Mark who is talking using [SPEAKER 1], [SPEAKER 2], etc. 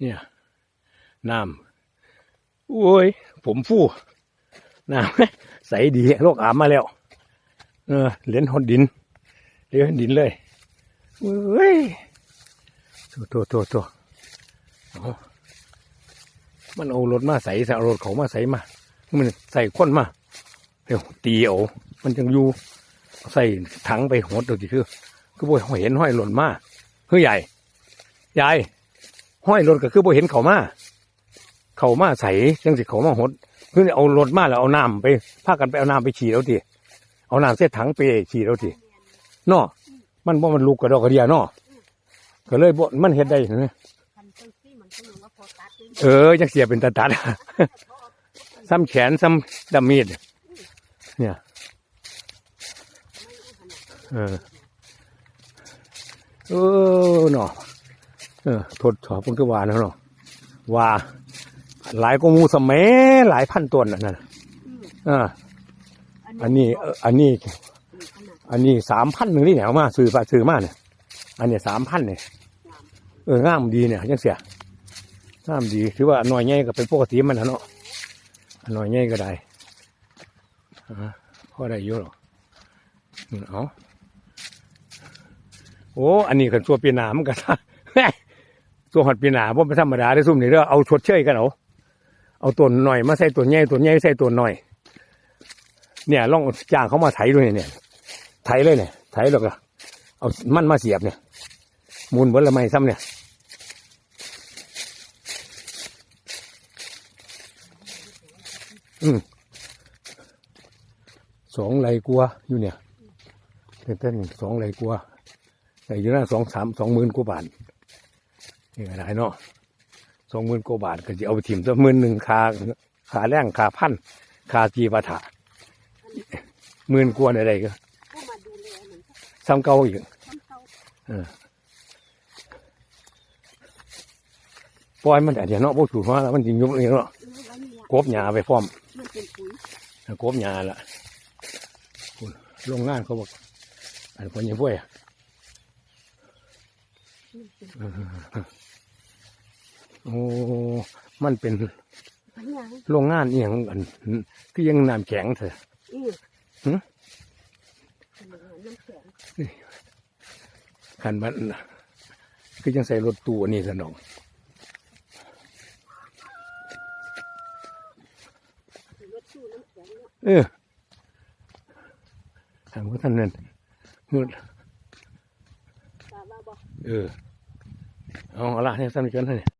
[SPEAKER 1] เนี่ยน้ำโอ้ย ผมฟูน้ำใสดีโลกอามมาแล้ว เออเหรียญหดดินเหรียญดดินเลยเฮ้ยตัวตัวตัวตัวมันเอารถมาใส่เอารถเขามาใส่มา มันใส่คนมาเดี๋ยวตีเอามันจังอยู่ใส่ถังไปหดดูสิคือคือบ่เห็นห้อยหล่นมาเฮ้ยใหญ่ยาย ห้อยรถก็คือบ่เห็นเขามาเขามาใส่จังสิเขามาหดคือเอารถมาแล้วเอาน้ำไปพากันไปเอาน้ำไปฉีดแล้วทีเอาน้ำเส้ถังไปฉีดแล้วทีนาะมันบ่มันลูกกระดอกกระเดียนาะก็เลยบ่มันเฮ็ดได้เห็นไหม
[SPEAKER 2] เออยั
[SPEAKER 1] งเสียเป็นตาตัดซ้ำแขนซ้ำดำมีดเนี่ยเออเออเนาะ ออทดสอบมันก็ว่าแล้วเนาะว่าหลายก็มูสมัยหลายพันตัวน่ะนั่นน่ะ
[SPEAKER 2] อืม
[SPEAKER 1] อ่าอันนี้เอออันนี้
[SPEAKER 2] ขนาด
[SPEAKER 1] อันนี้สามพันหนึ่งนี่แหนวมาซื้อมาซื้อมาเนี่ยอันเนี้ยสามพันเนี่ยเอองามดีเนี่ยยังเสียงามดีถือว่าหน่อยใหญ่ก็เป็นปกติมันนะเนาะหน่อยใหญ่ก็ได้อ่าพอได้อยู่หรอกอืมเอาโอ้อันนี้กันตัวปีหนามันก็ ตัวหอดปีหนาเพราะเป็นธรรมดาได้ซุ่มนี่เด้อเอาชดเชยกันเอาเอาตัวหน่อยมาใส่ตัวใหญ่ตัวใหญ่ใส่ตัวหน่อย เนี่ยลองจ้างเขามาไถด้วยเนี่ยไถเลยเนี่ยไถแล้วก็เอามันมาเสียบเนี่ยมูลบิ้ละไม่ซ้ำเนี่ยอืมสองไรกลัวอยู่เนี่ยเต้นๆสองไรกลัวแต่อยู่หนั่นสองสามสองหมื่นกว่าบาท นี่ก็ได้เนาะสองหมื่นกว่าบาทก็จะเอาไปถิ่มสักหมื่นหนึ่งคาคาแรงคาพันคาจีปาถะหมื่นกว่าอะไรก็ซ้ำเก่าอีก
[SPEAKER 2] ทำเขา
[SPEAKER 1] ปล่อยมันแต่เดี๋ยวเนาะพวกถูกมาแล้วมันจริงยุบเลยเนาะ
[SPEAKER 2] เออไว้นี่ละ
[SPEAKER 1] กบหญ้าไปพร้อมกบหญ้าละคุณโรงงานเขาบอกอันคนยังพ่วย โอ้ มันเป็น
[SPEAKER 2] ปัญญา
[SPEAKER 1] โรงงานเอียงอันก็ยังน้ำแข็งเถอะ
[SPEAKER 2] อือ
[SPEAKER 1] หึ
[SPEAKER 2] เป็นอย่างนั้นน้ำแข็ง
[SPEAKER 1] ขันมันคือยังใส่รถตู้อันนี่สนอง
[SPEAKER 2] รถตู้น้ำแข็งเนาะ
[SPEAKER 1] เออทางพวกท่านนั่นเงิน
[SPEAKER 2] ตาว่าบอก
[SPEAKER 1] เออ เอาเอาละเนี่ยสำนึกกันเถอะ